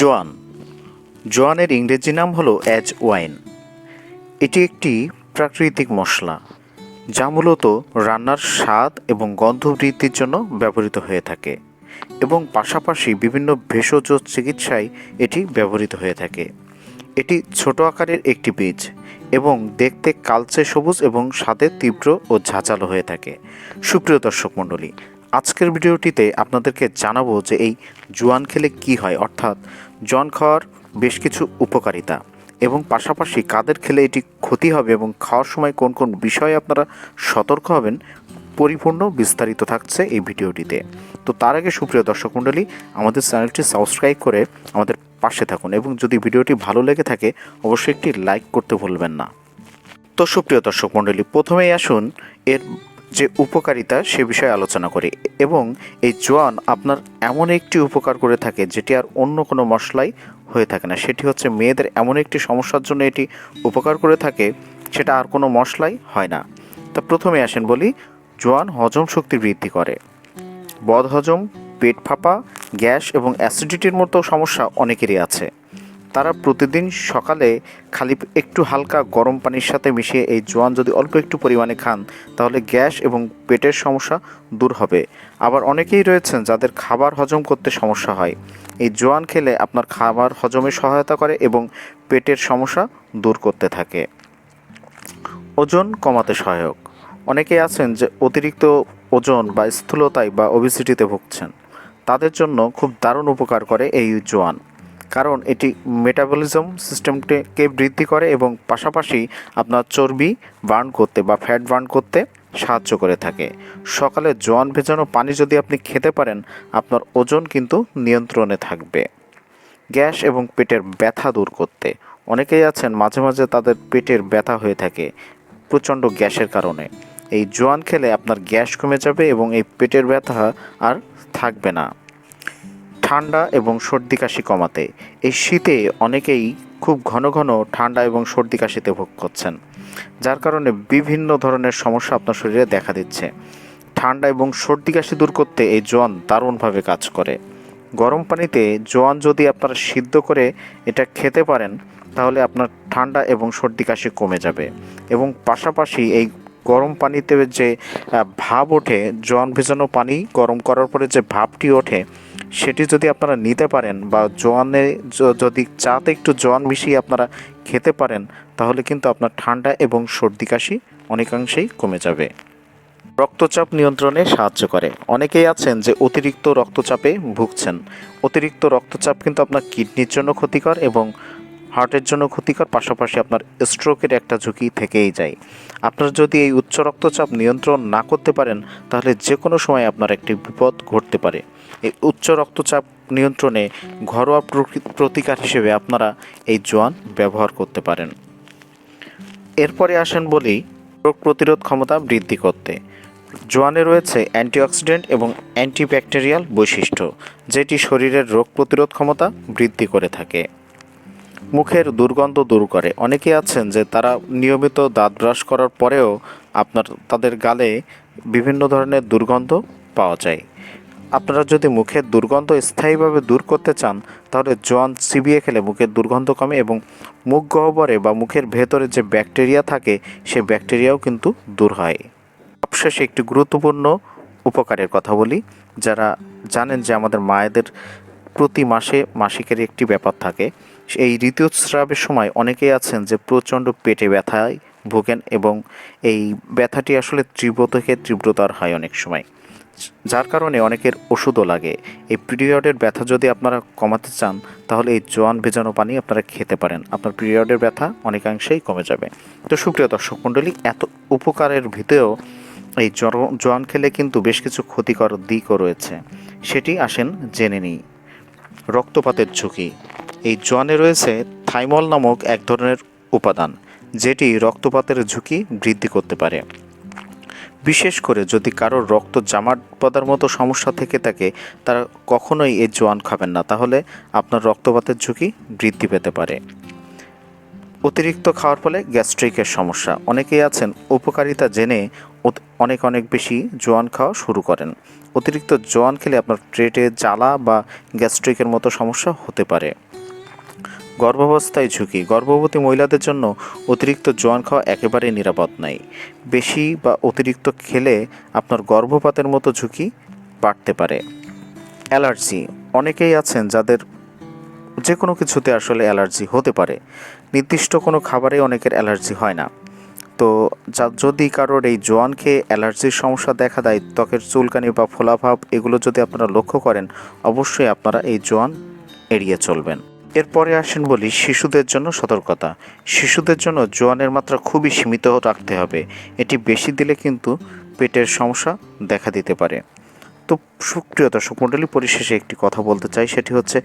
জোয়ান। জোয়ানের ইংরেজি নাম হলো অ্যাজ ওয়াইন এটি একটি প্রাকৃতিক মশলা, যা মূলত রান্নার স্বাদ এবং গন্ধ বৃদ্ধির জন্য ব্যবহৃত হয়ে থাকে এবং পাশাপাশি বিভিন্ন ভেষজ চিকিৎসায় এটি ব্যবহৃত হয়ে থাকে। এটি ছোট আকারের একটি বীজ এবং দেখতে কালচে সবুজ এবং স্বাদে তীব্র ও ঝাঁচালো হয়ে থাকে। সুপ্রিয় দর্শক মণ্ডলী আজকের ভিডিওটিতে আপনাদেরকে জানাব যে এই জোয়ান খেলে কি হয়, অর্থাৎ জোয়ান খাওয়ার বেশ কিছু উপকারিতা এবং পাশাপাশি কাদের খেলে এটি ক্ষতি হবে এবং খাওয়ার সময় কোন কোন বিষয়ে আপনারা সতর্ক হবেন পরিপূর্ণ বিস্তারিত থাকছে এই ভিডিওটিতে। তো তার আগে সুপ্রিয় দর্শক মণ্ডলী, আমাদের চ্যানেলটি সাবস্ক্রাইব করে আমাদের পাশে থাকুন এবং যদি ভিডিওটি ভালো লেগে থাকে, অবশ্যই একটি লাইক করতে ভুলবেন না। তো সুপ্রিয় দর্শক মণ্ডলী, প্রথমেই আসুন এর যে উপকারিতা সে বিষয়ে আলোচনা করি। এবং এই জোয়ান আপনার এমন একটি উপকার করে থাকে যেটি আর অন্য কোনো মশলাই হয়ে থাকে না। সেটি হচ্ছে মেয়েদের এমন একটি সমস্যার জন্য এটি উপকার করে থাকে, সেটা আর কোনো মশলাই হয় না। তা প্রথমে আসেন বলি, জোয়ান হজম শক্তি বৃদ্ধি করে। বদহজম, পেট ফাঁপা, গ্যাস এবং অ্যাসিডিটির মতো সমস্যা অনেকেরই আছে। তারা প্রতিদিন সকালে খালি একটু হালকা গরম পানির সাথে মিশিয়ে এই জোয়ান যদি অল্প একটু পরিমাণে খান, তাহলে গ্যাস এবং পেটের সমস্যা দূর হবে। আবার অনেকেই রয়েছেন যাদের খাবার হজম করতে সমস্যা হয়। এই জোয়ান খেলে আপনার খাবার হজমে সহায়তা করে এবং পেটের সমস্যা দূর করতে থাকে। ওজন কমাতে সহায়ক। অনেকেই আছেন যে অতিরিক্ত ওজন বা স্থূলতায় বা ওবিসিটিতে ভুগছেন। তাদের জন্য খুব দারুণ উপকার করে এই জোয়ান। কারণ এটি মেটাবলিজম সিস্টেমকে বৃদ্ধি করে এবং পাশাপাশি আপনার চর্বি বার্ন করতে বা ফ্যাট বার্ন করতে সাহায্য করে থাকে। সকালে জোয়ান ভেজানো পানি যদি আপনি খেতে পারেন, আপনার ওজন কিন্তু নিয়ন্ত্রণে থাকবে। গ্যাস এবং পেটের ব্যথা দূর করতে। অনেকেই আছেন মাঝে মাঝে তাদের পেটের ব্যথা হয়ে থাকে প্রচণ্ড গ্যাসের কারণে। এই জোয়ান খেলে আপনার গ্যাস কমে যাবে এবং এই পেটের ব্যথা আর থাকবে না। ঠান্ডা এবং সর্দি কাশি কমাতে। এই শীতে অনেকেই খুব ঘন ঘন ঠান্ডা এবং সর্দি কাশিতে ভোগ করছেন, যার কারণে বিভিন্ন ধরনের সমস্যা আপনার শরীরে দেখা দিচ্ছে। ঠান্ডা এবং সর্দি কাশি দূর করতে এই জোয়ান দারুণভাবে কাজ করে। গরম পানিতে জোয়ান যদি আপনারা সিদ্ধ করে এটা খেতে পারেন, তাহলে আপনার ঠান্ডা এবং সর্দি কাশি কমে যাবে। এবং পাশাপাশি এই গরম পানিতে যে ভাব ওঠে, জোয়ান ভেজানো পানি গরম করার পরে যে ভাপটি ওঠে সেটি যদি আপনারা নিতে পারেন বা জোয়ানে যদি চাতে একটু জোয়ান মিশিয়ে আপনারা খেতে পারেন, তাহলে কিন্তু আপনার ঠান্ডা এবং সর্দি কাশি অনেকাংশেই কমে যাবে। রক্তচাপ নিয়ন্ত্রণে সাহায্য করে। অনেকেই আছেন যে অতিরিক্ত রক্তচাপে ভুগছেন। অতিরিক্ত রক্তচাপ কিন্তু আপনার কিডনির জন্য ক্ষতিকর এবং হার্টের জন্য ক্ষতিকর, পাশাপাশি আপনার স্ট্রোকের একটা ঝুঁকি থেকেই যায়। আপনার যদি এই উচ্চ রক্তচাপ নিয়ন্ত্রণ না করতে পারেন, তাহলে যে কোনো সময় আপনার একটি বিপদ ঘটতে পারে। এই উচ্চ রক্তচাপ নিয়ন্ত্রণে ঘরোয়া প্রতিকার হিসেবে আপনারা এই জোয়ান ব্যবহার করতে পারেন। এরপরে আসেন বলি, রোগ প্রতিরোধ ক্ষমতা বৃদ্ধি করতে। জোয়ানে রয়েছে অ্যান্টিঅক্সিডেন্ট এবং অ্যান্টিব্যাকটেরিয়াল বৈশিষ্ট্য, যেটি শরীরের রোগ প্রতিরোধ ক্ষমতা বৃদ্ধি করে থাকে। মুখের দুর্গন্ধ দূর করে। অনেকে আছেন যে তারা নিয়মিত দাঁত ব্রাশ করার পরেও আপনার, তাদের গালে বিভিন্ন ধরনের দুর্গন্ধ পাওয়া যায়। আপনারা যদি মুখের দুর্গন্ধ স্থায়ীভাবে দূর করতে চান, তাহলে জোয়ান চিবিয়ে খেলে মুখের দুর্গন্ধ কমে এবং মুখ গহ্বরে বা মুখের ভেতরে যে ব্যাকটেরিয়া থাকে, সে ব্যাকটেরিয়াও কিন্তু দূর হয়। সবশেষে একটি গুরুত্বপূর্ণ উপকারের কথা বলি, যারা জানেন যে আমাদের মায়েদের প্রতি মাসে মাসিকের একটি ব্যাপার থাকে। এই ঋতুস্রাবের সময় অনেকেই আছেন যে প্রচণ্ড পেটে ব্যথায় ভোগেন এবং এই ব্যথাটি আসলে তীব্র থেকে তীব্রতর হয় অনেক সময়। যার কারণে অনেকের ওষুধও লাগে। এই পিরিয়ডের ব্যথা যদি আপনারা কমাতে চান, তাহলে এই জোয়ান ভেজানো পানি আপনারা খেতে পারেন। আপনার পিরিয়ডের ব্যথা অনেকাংশেই কমে যাবে। তো সুপ্রিয় দর্শক মণ্ডলী, এত উপকারের ভিতরেও এই জোয়ান খেলে কিন্তু বেশ কিছু ক্ষতিকর দিকও রয়েছে। সেটি আসেন জেনে নিই। রক্তপাতের ঝুঁকি। এই জোয়ানে রয়েছে থাইমল নামক এক ধরনের উপাদান, যেটি রক্তপাতের ঝুঁকি বৃদ্ধি করতে পারে। বিশেষ করে যদি কারোর রক্ত জামাট বাঁধার মতো সমস্যা থেকে থাকে, তারা কখনোই এই জোয়ান খাবেন না, তাহলে আপনার রক্তপাতের ঝুঁকি বৃদ্ধি পেতে পারে। অতিরিক্ত খাওয়ার ফলে গ্যাস্ট্রিকের সমস্যা। অনেকেই আছেন উপকারিতা জেনে অনেক অনেক বেশি জোয়ান খাওয়া শুরু করেন। অতিরিক্ত জোয়ান খেলে আপনার পেটে জ্বালা বা গ্যাস্ট্রিকের মতো সমস্যা হতে পারে। গর্ভাবস্থায় ঝুঁকি। গর্ভবতী মহিলাদের জন্য অতিরিক্ত জোয়ান খাওয়া একেবারেই নিরাপদ নাই বেশি বা অতিরিক্ত খেলে আপনার গর্ভপাতের মতো ঝুঁকি বাড়তে পারে। অ্যালার্জি। অনেকেই আছেন যাদের যে কোনো কিছুতে আসলে অ্যালার্জি হতে পারে। নির্দিষ্ট কোনো খাবারে অনেকের অ্যালার্জি হয় না। তো যদি কারোর এই জোয়ান খেয়ে অ্যালার্জির সমস্যা দেখা দেয়, ত্বকের চুলকানি বা ফোলাভাব, এগুলো যদি আপনারা লক্ষ্য করেন, অবশ্যই আপনারা এই জোয়ান এড়িয়ে চলবেন। এরপরে আসেন বলি শিশুদের জন্য সতর্কতা। শিশুদের জন্য জোয়ানের মাত্রা খুবই সীমিত রাখতে হবে। এটি বেশি দিলে কিন্তু পেটের সমস্যা দেখা দিতে পারে। তো সুপ্রিয় দর্শক পরিশেষে একটি কথা বলতে চাই, সেটি হচ্ছে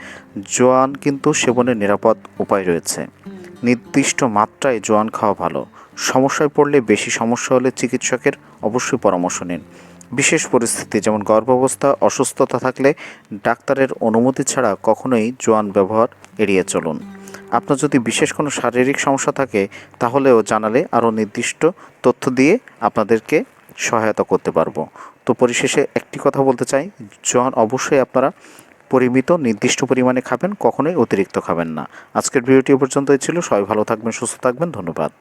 জোয়ান কিন্তু সেবনের নিরাপদ উপায় রয়েছে। নির্দিষ্ট মাত্রায় জোয়ান খাওয়া ভালো। সমস্যায় পড়লে বেশি সমস্যা হলে চিকিৎসকের অবশ্যই পরামর্শ নিন। বিশেষ পরিস্থিতি যেমন গর্ভাবস্থা, অসুস্থতা থাকলে ডাক্তারের অনুমতি ছাড়া কখনোই জোয়ান ব্যবহার এড়িয়ে চলুন। আপনার যদি বিশেষ কোনো শারীরিক সমস্যা থাকে, তাহলেও জানালে আরও নির্দিষ্ট তথ্য দিয়ে আপনাদেরকে সহায়তা করতে পারব। তো পরিশেষে একটি কথা বলতে চাই, জন অবশ্যই আপনারা পরিমিত, নির্দিষ্ট পরিমাণে খাবেন, কখনোই অতিরিক্ত খাবেন না। আজকের ভিডিওটি পর্যন্তই ছিল, সবাই ভালো থাকবেন, সুস্থ থাকবেন, ধন্যবাদ।